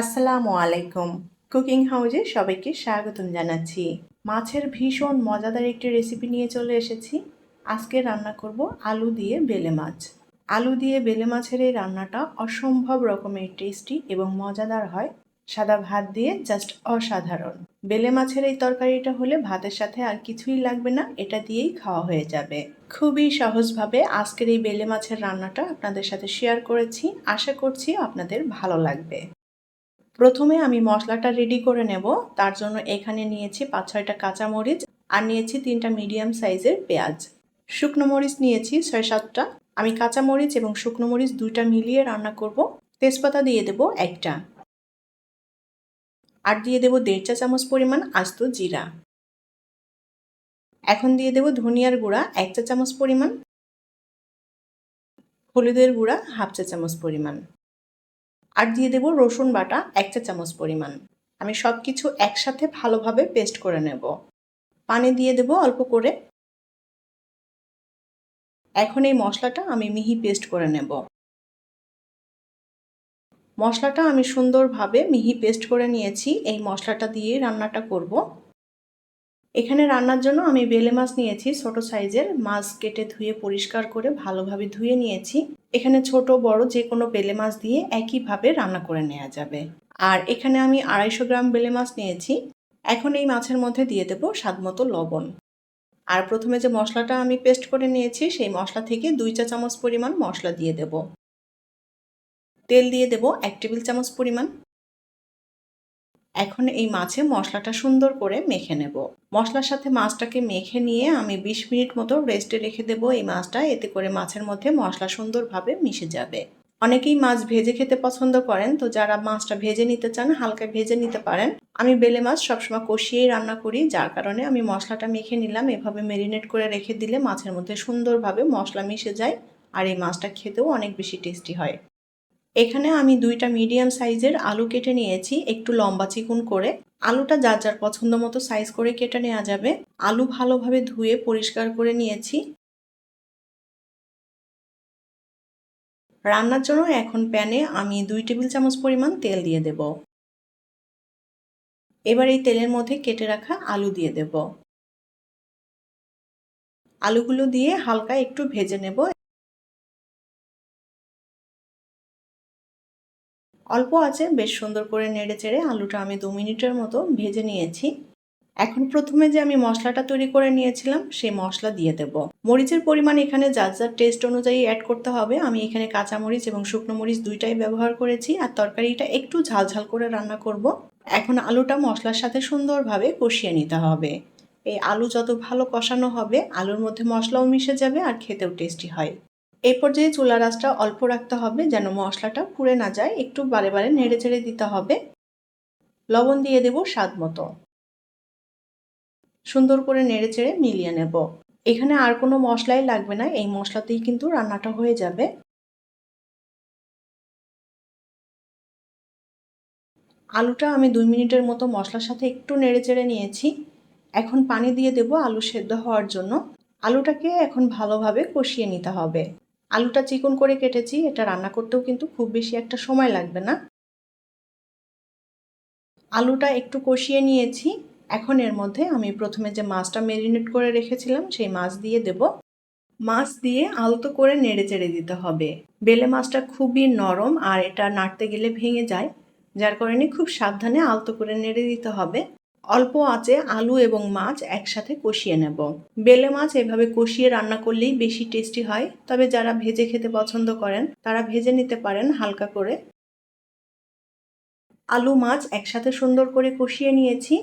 আসসালামু আলাইকুম। কুকিং হাউজে সবাইকে স্বাগতম জানাচ্ছি। মাছের ভীষণ মজাদার একটি রেসিপি নিয়ে চলে এসেছি। আজকে রান্না করব আলু দিয়ে বেলে মাছ। আলু দিয়ে বেলে মাছের এই রান্নাটা অসম্ভব রকমের টেস্টি এবং মজাদার হয়। সাদা ভাত দিয়ে জাস্ট অসাধারণ। বেলে মাছের এই তরকারিটা হলে ভাতের সাথে আর কিছুই লাগবে না, এটা দিয়েই খাওয়া হয়ে যাবে। খুবই সহজভাবে আজকের এই বেলে মাছের রান্নাটা আপনাদের সাথে শেয়ার করেছি। আশা করছি আপনাদের ভালো লাগবে। প্রথমে আমি মশলাটা রেডি করে নেব। তার জন্য এখানে নিয়েছি পাঁচ ছয়টা কাঁচামরিচ আর নিয়েছি তিনটা মিডিয়াম সাইজের পেঁয়াজ। শুকনো মরিচ নিয়েছি ছয় সাতটা। আমি কাঁচামরিচ এবং শুকনো মরিচ দুইটা মিলিয়ে রান্না করব। তেজপাতা দিয়ে দেব একটা। আর দিয়ে দেব দেড় চা চামচ পরিমাণ আস্ত জিরা। এখন দিয়ে দেব ধনিয়ার গুঁড়া এক চা চামচ পরিমাণ। হলুদের গুঁড়া হাফ চা চামচ পরিমাণ। আর দিয়ে দেব রসুন বাটা এক চা চামচ পরিমাণ। আমি সব কিছু একসাথে ভালোভাবে পেস্ট করে নেব। পানি দিয়ে দেব অল্প করে। এখন এই মশলাটা আমি মিহি পেস্ট করে নেব। মশলাটা আমি সুন্দরভাবে মিহি পেস্ট করে নিয়েছি। এই মশলাটা দিয়ে রান্নাটা করব। এখানে রান্নার জন্য আমি বেলে মাছ নিয়েছি, ছোট সাইজের। মাছ কেটে ধুয়ে পরিষ্কার করে ভালোভাবে ধুয়ে নিয়েছি। এখানে ছোট, বড় যে কোনো বেলে মাছ দিয়ে একইভাবে রান্না করে নেওয়া যাবে। আর এখানে আমি আড়াইশো গ্রাম বেলে মাছ নিয়েছি। এখন এই মাছের মধ্যে দিয়ে দেবো স্বাদ মতো লবণ। আর প্রথমে যে মশলাটা আমি পেস্ট করে নিয়েছি, সেই মশলা থেকে দুই চা চামচ পরিমাণ মশলা দিয়ে দেব। তেল দিয়ে দেব এক টেবিল চামচ পরিমাণ। এখন এই মাছে মশলাটা সুন্দর করে মেখে নেব। মশলার সাথে মাছটাকে মেখে নিয়ে আমি ২০ মিনিট মতো রেস্টে রেখে দেবো এই মাছটা। এতে করে মাছের মধ্যে মশলা সুন্দরভাবে মিশে যাবে। অনেকেই মাছ ভেজে খেতে পছন্দ করেন। তো যারা মাছটা ভেজে নিতে চান, হালকা ভেজে নিতে পারেন। আমি বেলে মাছ সবসময় কষিয়েই রান্না করি, যার কারণে আমি মশলাটা মেখে নিলাম। এভাবে মেরিনেট করে রেখে দিলে মাছের মধ্যে সুন্দরভাবে মশলা মিশে যায়। আর এই মাছটা খেতেও অনেক বেশি টেস্টি হয়। এখানে আমি দুইটা মিডিয়াম সাইজের আলু কেটে নিয়েছি, একটু লম্বা চিকুন করে। আলুটা যার যার পছন্দ মতো সাইজ করে কেটে নেওয়া যাবে। আলু ভালোভাবে ধুয়ে পরিষ্কার করে নিয়েছি। রান্নার জন্য এখন প্যানে আমি দুই টেবিল চামচ পরিমাণ তেল দিয়ে দেব। এবার এই তেলের মধ্যে কেটে রাখা আলু দিয়ে দেব। আলুগুলো দিয়ে হালকা একটু ভেজে নেব। অল্প আছে, বেশ সুন্দর করে নেড়ে চেড়ে আলুটা আমি দু মিনিটের মতো ভেজে নিয়েছি। এখন প্রথমে যে আমি মশলাটা তৈরি করে নিয়েছিলাম, সেই মশলা দিয়ে দেব। মরিচের পরিমাণ এখানে যার যার টেস্ট অনুযায়ী অ্যাড করতে হবে, আমি এখানে কাঁচা মরিচ এবং শুকনো মরিচ দুইটাই ব্যবহার করেছি আর তরকারিটা একটু ঝালঝাল করে রান্না করব। এখন আলুটা মশলার সাথে সুন্দরভাবে কষিয়ে নিতে হবে। এই আলু যত ভালো কষানো হবে, আলুর মধ্যে মশলাও মিশে যাবে আর খেতেও টেস্টি হয়। এই পর্যায়ে চুলা রাসটা অল্প রাখতে হবে যেন মশলাটা পুড়ে না যায়, একটু বারে বারে নেড়ে চেড়ে দিতে হবে। লবণ দিয়ে দেব স্বাদ মতো। সুন্দর করে নেড়ে চেড়ে মিলিয়ে নেব। এখানে আর কোনো মশলাই লাগবে না, এই মশলাতেই কিন্তু রান্নাটা হয়ে যাবে। আলুটা আমি দুই মিনিটের মতো মশলার সাথে একটু নেড়ে চেড়ে নিয়েছি। এখন পানি দিয়ে দেব আলু সেদ্ধ হওয়ার জন্য। আলুটাকে এখন ভালোভাবে কষিয়ে নিতে হবে। আলুটা চিকন করে কেটেছি, এটা রান্না করতেও কিন্তু খুব বেশি একটা সময় লাগবে না। আলুটা একটু কষিয়ে নিয়েছি, এখন এর মধ্যে আমি প্রথমে যে মাছটা মেরিনেট করে রেখেছিলাম, সেই মাছ দিয়ে দেব। মাছ দিয়ে আলতো করে নেড়ে চেড়ে দিতে হবে। বেলে মাছটা খুবই নরম আর এটা নাড়তে গেলে ভেঙে যায়, যার কারণে খুব সাবধানে আলতো করে নেড়ে দিতে হবে। অল্প আঁচে আলু এবং মাছ একসাথে কষিয়ে নেব। বেলে মাছ এভাবে কষিয়ে রান্না করলেই বেশি টেস্টি হয়, তবে যারা ভেজে খেতে পছন্দ করেন, তারা ভেজে নিতে পারেন হালকা করে। আলু মাছ একসাথে সুন্দর করে কষিয়ে নিয়েছি,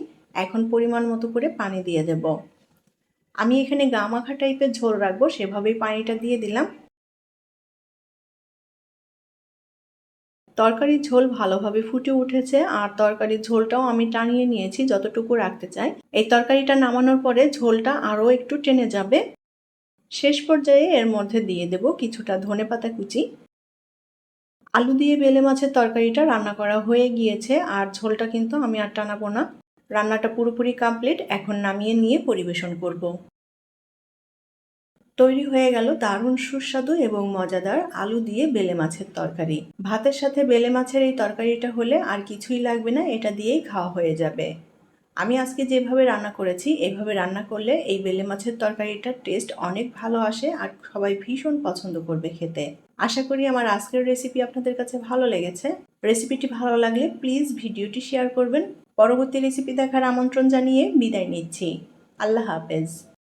এখন পরিমাণ মতো করে পানি দিয়ে দেব। আমি এখানে গা মাখা টাইপের ঝোল রাখব, সেভাবেই পানিটা দিয়ে দিলাম। তরকারির ঝোল ভালোভাবে ফুটে উঠেছে আর তরকারির ঝোলটাও আমি টানিয়ে নিয়েছি যতটুকু রাখতে চাই। এই তরকারিটা নামানোর পরে ঝোলটা আরও একটু টেনে যাবে। শেষ পর্যায়ে এর মধ্যে দিয়ে দেব কিছুটা ধনে পাতা কুচি। আলু দিয়ে বেলে মাছের তরকারিটা রান্না করা হয়ে গিয়েছে আর ঝোলটা কিন্তু আমি আর টানাবো না। রান্নাটা পুরোপুরি কমপ্লিট এখন নামিয়ে নিয়ে পরিবেশন করব। তৈরি হয়ে গেল দারুণ সুস্বাদু এবং মজাদার আলু দিয়ে বেলে মাছের তরকারি। ভাতের সাথে বেলে মাছের এই তরকারিটা হলে আর কিছুই লাগবে না, এটা দিয়েই খাওয়া হয়ে যাবে। আমি আজকে যেভাবে রান্না করেছি, এভাবে রান্না করলে এই বেলে মাছের তরকারিটার টেস্ট অনেক ভালো আসে আর সবাই ভীষণ পছন্দ করবে খেতে। আশা করি আমার আজকের রেসিপি আপনাদের কাছে ভালো লেগেছে। রেসিপিটি ভালো লাগলে প্লিজ ভিডিওটি শেয়ার করবেন। পরবর্তী রেসিপি দেখার আমন্ত্রণ জানিয়ে বিদায় নিচ্ছি। আল্লাহ হাফেজ।